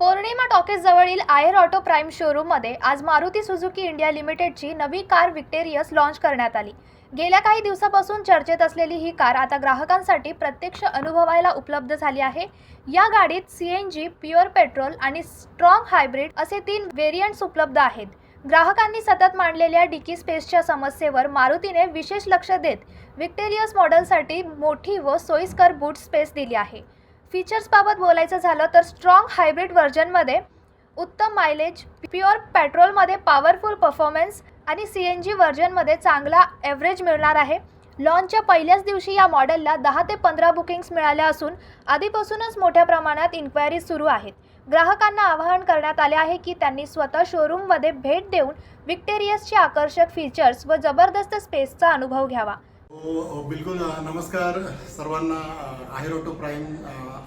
पौर्णिमा talkies जवळील Iyer auto prime शोरूममध्ये आज मारुती सुझुकी इंडिया लिमिटेडची नवी कार विक्टेरियस लॉन्च करण्यात आली. गेल्या काही दिवसापासून चर्चेत असलेली ही कार आता ग्राहकांसाठी प्रत्यक्ष अनुभवायला उपलब्ध झाली आहे. या गाडीत C N G pure petrol आणि स्ट्रॉंग हायब्रिड असे तीन व्हेरियंट्स उपलब्ध आहेत. ग्राहकांनी सतत मांडलेल्या डिकी स्पेसच्या समस्येवर मारुतीने विशेष लक्ष देत विक्टेरियस मॉडेलसाठी मोठी व सोयीस्कर बूट स्पेस दिली आहे. फीचर्सबाबत बोलायचं झालं तर स्ट्रॉंग हायब्रिड व्हर्जनमध्ये उत्तम मायलेज प्युअर पेट्रोलमध्ये पॉवरफुल परफॉर्मन्स आणि सी एन जी व्हर्जनमध्ये चांगला ॲव्हरेज मिळणार आहे. लॉन्चच्या पहिल्याच दिवशी या मॉडेलला दहा ते पंधरा बुकिंग्स मिळाल्या असून आधीपासूनच मोठ्या प्रमाणात इन्क्वायरी सुरू आहेत. ग्राहकांना आवाहन करण्यात आले आहे की त्यांनी स्वतः शोरूममध्ये भेट देऊन विक्टेरियसचे आकर्षक फीचर्स व जबरदस्त स्पेसचा अनुभव घ्यावा. हो, हो बिलकुल. नमस्कार सर्वांना. आहेर ऑटो प्राईम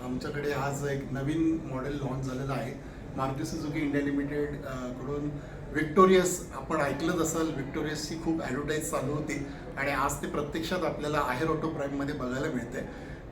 आमच्याकडे आज एक नवीन मॉडेल लॉन्च झालेलं आहे. मारुती सुझुकी इंडिया लिमिटेडकडून विक्टोरियस आपण ऐकलंच असाल विक्टोरियसची खूप ॲडव्हर्टाईज चालू होती आणि आज ते प्रत्यक्षात आपल्याला आहेर ऑटो प्राईममध्ये बघायला मिळते.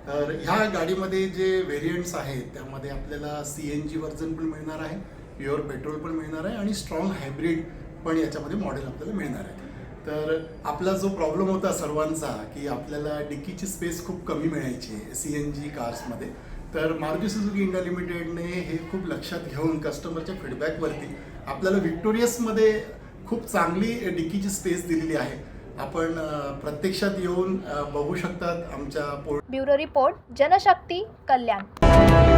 तर ह्या गाडीमध्ये जे व्हेरियंट्स आहेत त्यामध्ये आपल्याला सी एन जी व्हर्जन पण मिळणार आहे प्युअर पेट्रोल पण मिळणार आहे आणि स्ट्रॉंग हायब्रिड पण याच्यामध्ये मॉडेल आपल्याला मिळणार आहे. तर आपला जो प्रॉब्लेम होता सर्वांचा की आपल्याला डिक्कीची स्पेस खूप कमी मिळायची सी एन जी कार्समध्ये तर मारुती सुझुकी इंडिया लिमिटेडने हे खूप लक्षात घेऊन कस्टमरच्या फीडबॅकवरती आपल्याला व्हिक्टोरियसमध्ये खूप चांगली डिक्कीची स्पेस दिलेली आहे. आपण प्रत्यक्षात येऊन बघू शकतात आमच्या port bureau report Janshakti Kalyan.